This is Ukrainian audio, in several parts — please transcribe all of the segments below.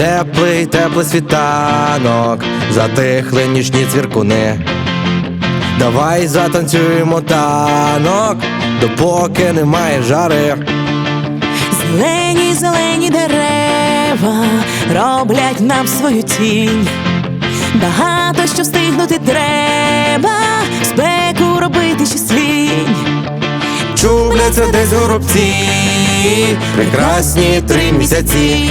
Теплий, теплий світанок, затихли нічні цвіркуни. Давай затанцюємо танок, допоки немає жари. Зелені, зелені дерева роблять нам свою тінь. Багато що встигнути треба, спеку робити щось лінь. Чубляться десь горобці, прекрасні три місяці.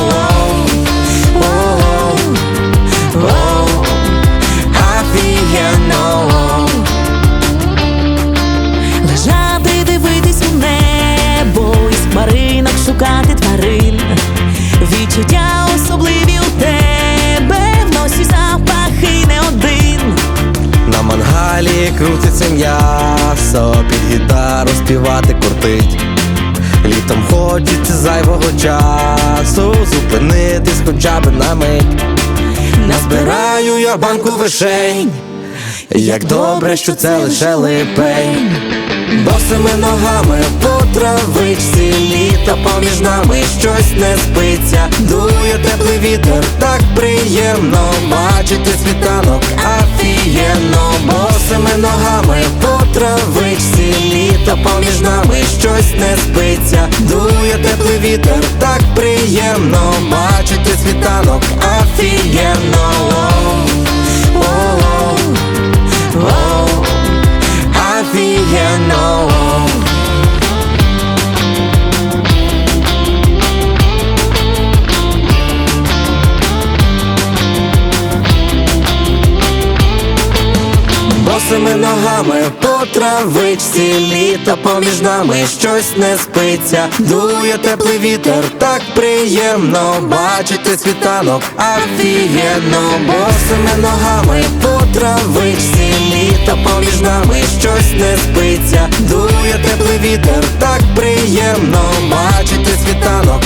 мангалі крутиться м'ясо, під гітару співати кортить. Літом хочеться зайвого часу, зупинитись хоча б на мить. Назбираю я банку вишень, як добре, що це лише липень. Босими ногами по травичці літо поміж нами щось не спиться. Дує теплий вітер, так приємно бачити світанок, Босими ногами по травичці. Літо поміж нами щось не спиться. Дує теплий вітер, так приємно. Бачити світанок, афієнно Ногами по травичці літо поміж нами щось не спиться. Дує теплий вітер, так приємно бачити світанок, афієнно Босими ногами по травичці літо поміж нами щось не спиться. Дує теплий вітер, так приємно бачити світанок,